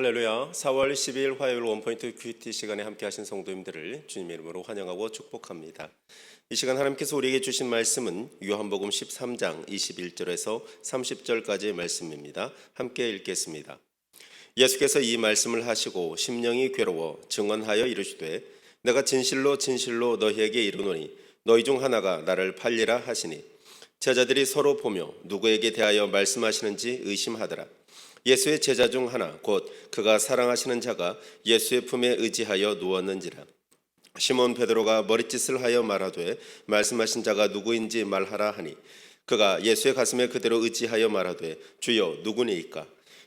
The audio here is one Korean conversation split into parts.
할렐루야. 4월 12일 화요일 원포인트 큐티 시간에 함께 하신 성도님들을 주님의 이름으로 환영하고 축복합니다. 이 시간 하나님께서 우리에게 주신 말씀은 요한복음 13장 21절에서 30절까지의 말씀입니다. 함께 읽겠습니다. 예수께서 이 말씀을 하시고 심령이 괴로워 증언하여 이르시되 내가 진실로 진실로 너희에게 이르노니 너희 중 하나가 나를 팔리라 하시니 제자들이 서로 보며 누구에게 대하여 말씀하시는지 의심하더라. 예수의 제자 중 하나 곧 그가 사랑하시는 자가 예수의 품에 의지하여 누웠는지라. 시몬 베드로가 머리짓을 하여 말하되 말씀하신 자가 누구인지 말하라 하니 그가 예수의 가슴에 그대로 의지하여 말하되 주여 누구니이까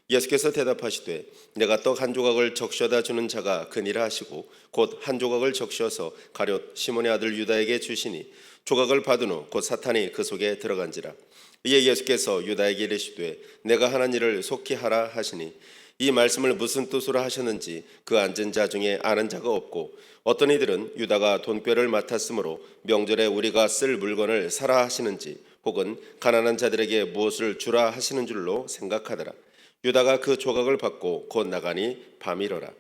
예수께서 대답하시되 내가 떡 한 조각을 적셔다 주는 자가 그니라 하시고 곧 한 조각을 적셔서 가룟 시몬의 아들 유다에게 주시니 조각을 받은 후 곧 사탄이 그 속에 들어간지라 이에 예수께서 유다에게 이르시되 내가 하는 일을 속히 하라 하시니 이 말씀을 무슨 뜻으로 하셨는지 그 앉은 자 중에 아는 자가 없고 어떤 이들은 유다가 돈꾀를 맡았으므로 명절에 우리가 쓸 물건을 사라 하시는지 혹은 가난한 자들에게 무엇을 주라 하시는 줄로 생각하더라. 유다가 그 조각을 받고 곧 나가니 밤이러라.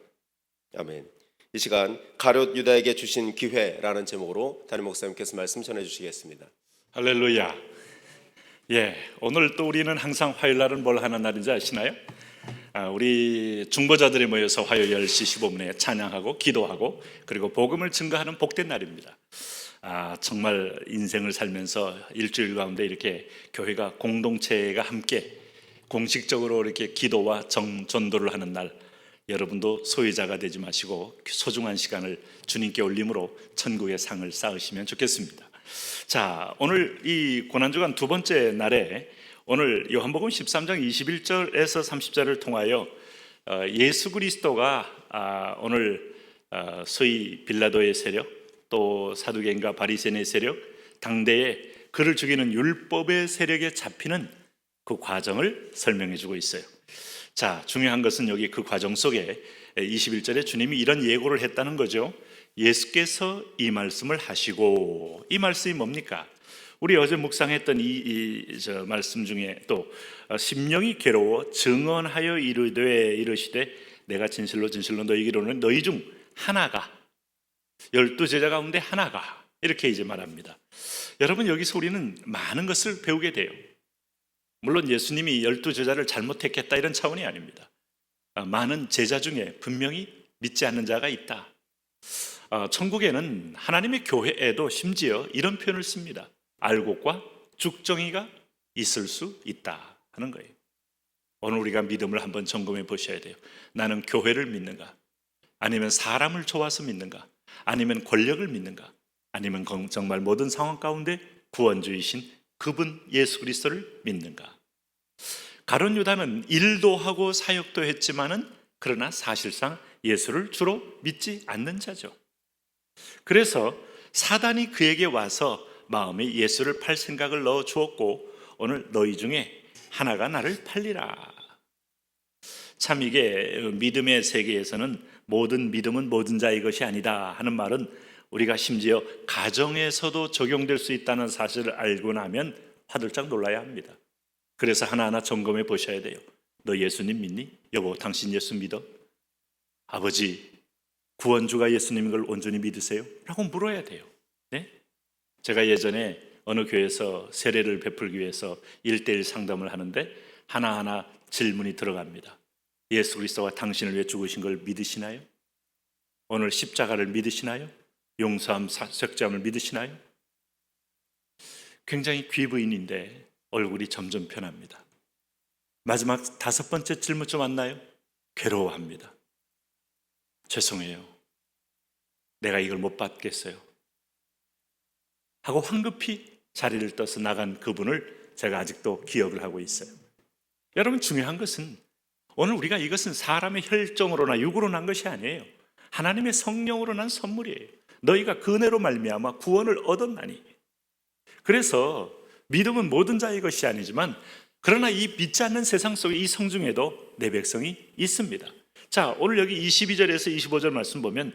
아멘. 이 시간 가룟 유다에게 주신 기회라는 제목으로 담임 목사님께서 말씀 전해 주시겠습니다. 할렐루야. 예, 오늘 또 우리는 항상 화요일 날은 뭘 하는 날인지 아시나요? 아, 우리 중보자들이 모여서 화요일 10시 15분에 찬양하고 기도하고 그리고 복음을 증거하는 복된 날입니다. 아, 정말 인생을 살면서 일주일 가운데 이렇게 교회가 공동체가 함께 공식적으로 이렇게 기도와 정, 전도를 하는 날 여러분도 소유자가 되지 마시고 소중한 시간을 주님께 올림으로 천국의 상을 쌓으시면 좋겠습니다. 자, 오늘 이 고난주간 두 번째 날에 오늘 요한복음 13장 21절에서 30절을 통하여 어, 예수 그리스도가 아, 오늘 어, 소위 빌라도의 세력 또 사두개인과 바리새인의 세력 당대에 그를 죽이는 율법의 세력에 잡히는 그 과정을 설명해 주고 있어요. 자, 중요한 것은 여기 그 과정 속에 21절에 주님이 이런 예고를 했다는 거죠. 예수께서 이 말씀을 하시고 이 말씀이 뭡니까? 우리 어제 묵상했던 이, 이저 말씀 중에 또 어, 심령이 괴로워 증언하여 이르되 이르시되 내가 진실로 진실로 너희에게로는 너희 중 하나가 열두 제자 가운데 하나가 이렇게 이제 말합니다. 여러분 여기서 우리는 많은 것을 배우게 돼요. 물론 예수님이 열두 제자를 잘못했겠다 이런 차원이 아닙니다. 아, 많은 제자 중에 분명히 믿지 않는 자가 있다. 어, 천국에는 하나님의 교회에도 심지어 이런 표현을 씁니다. 알곡과 죽정이가 있을 수 있다 하는 거예요. 오늘 우리가 믿음을 한번 점검해 보셔야 돼요. 나는 교회를 믿는가? 아니면 사람을 좋아서 믿는가? 아니면 권력을 믿는가? 아니면 건- 정말 모든 상황 가운데 구원주이신 그분 예수 그리스도를 믿는가? 가론 유다는 일도 하고 사역도 했지만은 그러나 사실상 예수를 주로 믿지 않는 자죠. 그래서 사단이 그에게 와서 마음에 예수를 팔 생각을 넣어 주었고 오늘 너희 중에 하나가 나를 팔리라. 참 이게 믿음의 세계에서는 모든 믿음은 모든 자의 것이 아니다 하는 말은 우리가 심지어 가정에서도 적용될 수 있다는 사실을 알고 나면 화들짝 놀라야 합니다. 그래서 하나하나 점검해 보셔야 돼요. 너 예수님 믿니? 여보, 당신 예수 믿어? 아버지, 구원주가 예수님인 걸 온전히 믿으세요? 라고 물어야 돼요. 네? 제가 예전에 어느 교회에서 세례를 베풀기 위해서 일대일 상담을 하는데 하나하나 질문이 들어갑니다. 예수 그리스도가 당신을 위해 죽으신 걸 믿으시나요? 오늘 십자가를 믿으시나요? 용서함, 석자함을 믿으시나요? 굉장히 귀부인인데 얼굴이 점점 변합니다. 마지막 다섯 번째 질문쯤 왔나요? 괴로워합니다. 죄송해요. 내가 이걸 못 받겠어요. 하고 황급히 자리를 떠서 나간 그분을 제가 아직도 기억을 하고 있어요. 여러분 중요한 것은 오늘 우리가 이것은 사람의 혈정으로나 육으로 난 것이 아니에요. 하나님의 성령으로 난 선물이에요. 너희가 그 은혜로 말미암아 구원을 얻었나니. 그래서 믿음은 모든 자의 것이 아니지만 그러나 이 믿지 않는 세상 속에 이 성중에도 내 백성이 있습니다. 자, 오늘 여기 22절에서 25절 말씀 보면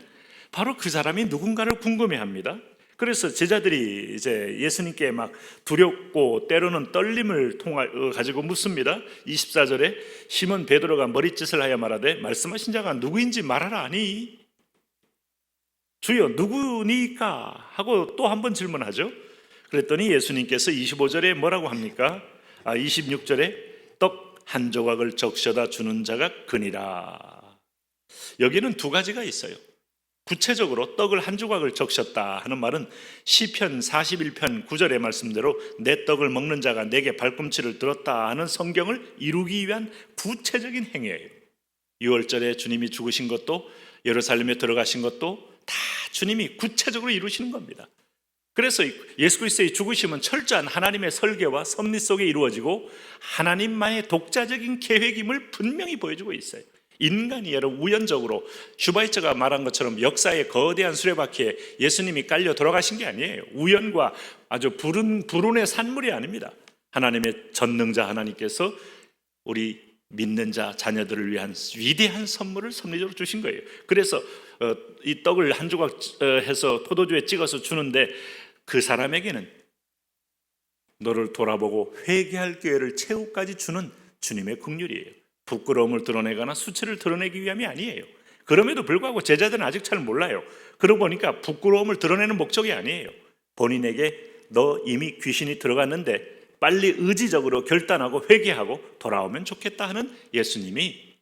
바로 그 사람이 누군가를 궁금해 합니다. 그래서 제자들이 이제 예수님께 막 두렵고 때로는 떨림을 통하 어, 가지고 묻습니다. 24절에 시몬 베드로가 머리짓을 하여 말하되 말씀하신 자가 누구인지 말하라 하니 주여 누구니까 하고 또 한 번 질문하죠. 그랬더니 예수님께서 25절에 뭐라고 합니까? 아 26절에 떡 한 조각을 적셔다 주는 자가 그니라. 여기는 두 가지가 있어요. 구체적으로 떡을 한 조각을 적셨다 하는 말은 시편 41편 9절의 말씀대로 내 떡을 먹는 자가 내게 발꿈치를 들었다 하는 성경을 이루기 위한 구체적인 행위예요. 6월절에 주님이 죽으신 것도 예루살렘에 들어가신 것도 다 주님이 구체적으로 이루시는 겁니다. 그래서 예수 그리스도의 죽으심은 철저한 하나님의 설계와 섭리 속에 이루어지고 하나님만의 독자적인 계획임을 분명히 보여주고 있어요. 인간이 여러분 우연적으로 슈바이처가 말한 것처럼 역사의 거대한 수레바퀴에 예수님이 깔려 돌아가신 게 아니에요. 우연과 아주 불운 불운의 산물이 아닙니다. 하나님의 전능자 하나님께서 우리 믿는 자 자녀들을 위한 위대한 선물을 섭리적으로 주신 거예요. 그래서 어, 이 떡을 한 조각 어, 해서 포도주에 찍어서 주는데 그 사람에게는 너를 돌아보고 회개할 기회를 최후까지 주는 주님의 긍휼이에요. 부끄러움을 드러내거나 수치를 드러내기 위함이 아니에요. 그럼에도 불구하고 제자들은 아직 잘 몰라요. 그러고 보니까 부끄러움을 드러내는 목적이 아니에요. 본인에게 너 이미 귀신이 들어갔는데 빨리 의지적으로 결단하고 회개하고 돌아오면 좋겠다 하는 예수님이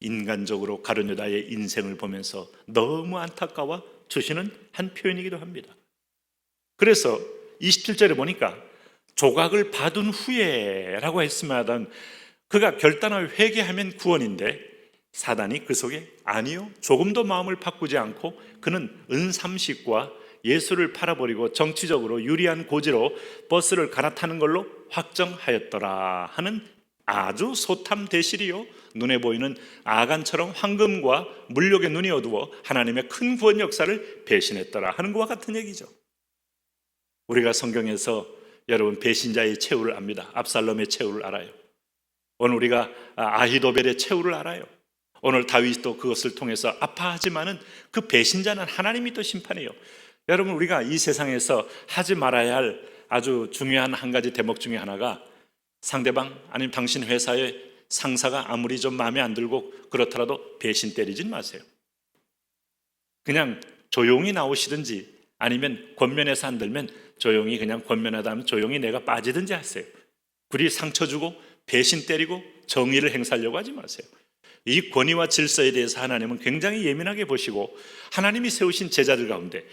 인간적으로 가룟유다의 인생을 보면서 너무 안타까워 주시는 한 표현이기도 합니다. 그래서 27절에 보니까 조각을 받은 후에라고 했으면 그가 결단을 회개하면 구원인데 사단이 그 속에 아니요 조금도 마음을 바꾸지 않고 그는 은삼식과 예수를 팔아버리고 정치적으로 유리한 고지로 버스를 갈아타는 걸로 확정하였더라 하는 아주 소탐 대실이요 눈에 보이는 아간처럼 황금과 물욕의 눈이 어두워 하나님의 큰 구원 역사를 배신했더라 하는 것과 같은 얘기죠. 우리가 성경에서 여러분 배신자의 최후를 압니다. 압살롬의 최후를 알아요. 오늘 우리가 아히도벨의 최후를 알아요. 오늘 다윗도 그것을 통해서 아파하지만은 그 배신자는 하나님이 또 심판해요. 여러분 우리가 이 세상에서 하지 말아야 할 아주 중요한 한 가지 대목 중에 하나가 상대방 아니면 당신 회사의 상사가 아무리 좀 마음에 안 들고 그렇더라도 배신 때리진 마세요. 그냥 조용히 나오시든지 아니면 권면해서 안 들면 조용히 그냥 권면하다 하면 조용히 내가 빠지든지 하세요. 그리 상처 주고 배신 때리고 정의를 행사하려고 하지 마세요. 이 권위와 질서에 대해서 하나님은 굉장히 예민하게 보시고 하나님이 세우신 제자들 가운데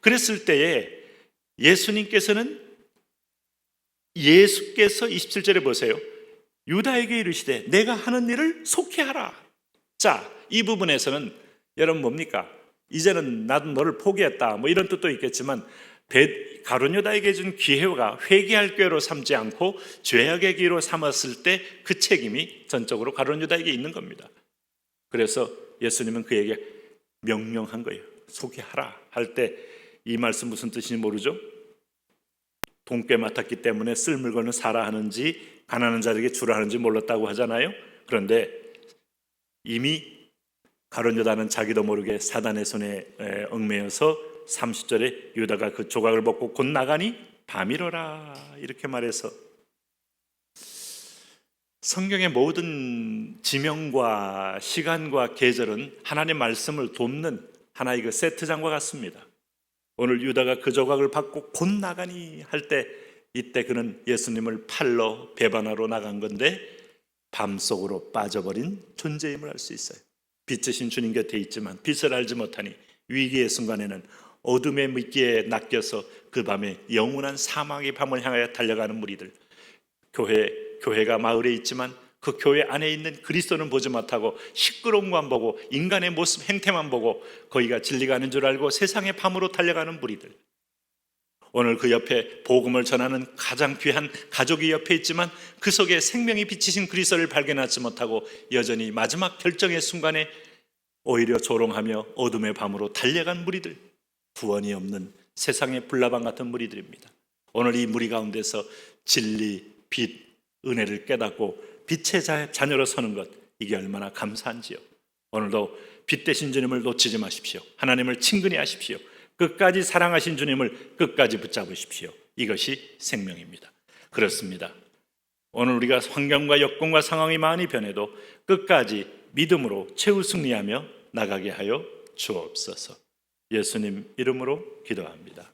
그랬을 때에 예수님께서는 예수께서 27절에 보세요. 유다에게 이르시되 내가 하는 일을 속히 하라. 자, 이 부분에서는 여러분 뭡니까? 이제는 나도 너를 포기했다. 뭐 이런 뜻도 있겠지만 가룟유다에게 준 기회가 회개할 기회로 삼지 않고 죄악의 기회로 삼았을 때 그 책임이 전적으로 가룟유다에게 있는 겁니다. 그래서 예수님은 그에게 명령한 거예요. 소개하라 할 때 이 말씀 무슨 뜻인지 모르죠? 돈꽤 맡았기 때문에 쓸 물건을 사라 하는지 가난한 자에게 주라 하는지 몰랐다고 하잖아요. 그런데 이미 가룟유다는 자기도 모르게 사단의 손에 얽매여서 30절에 유다가 그 조각을 벗고 곧 나가니 밤이로라 이렇게 말해서 성경의 모든 지명과 시간과 계절은 하나님의 말씀을 돕는 하나의 그 세트장과 같습니다. 오늘 유다가 그 조각을 받고 곧 나가니 할 때 이때 그는 예수님을 팔러 배반하러 나간 건데 밤속으로 빠져버린 존재임을 알 수 있어요. 빛이신 주님 곁에 있지만 빛을 알지 못하니 위기의 순간에는 어둠의 미끼에 낚여서 그 밤에 영원한 사망의 밤을 향하여 달려가는 무리들. 교회 교회가 마을에 있지만 그 교회 안에 있는 그리스도는 보지 못하고 시끄러운 것만 보고 인간의 모습 행태만 보고 거기가 진리가 아닌 줄 알고 세상의 밤으로 달려가는 무리들. 오늘 그 옆에 복음을 전하는 가장 귀한 가족이 옆에 있지만 그 속에 생명이 비치신 그리스도를 발견하지 못하고 여전히 마지막 결정의 순간에 오히려 조롱하며 어둠의 밤으로 달려간 무리들. 구원이 없는 세상의 불나방 같은 무리들입니다. 오늘 이 무리 가운데서 진리, 빛, 은혜를 깨닫고 빛의 자녀로 서는 것 이게 얼마나 감사한지요. 오늘도 빛 대신 주님을 놓치지 마십시오. 하나님을 친근히 하십시오. 끝까지 사랑하신 주님을 끝까지 붙잡으십시오. 이것이 생명입니다. 그렇습니다. 오늘 우리가 환경과 여건과 상황이 많이 변해도 끝까지 믿음으로 최후 승리하며 나가게 하여 주옵소서. 예수님 이름으로 기도합니다.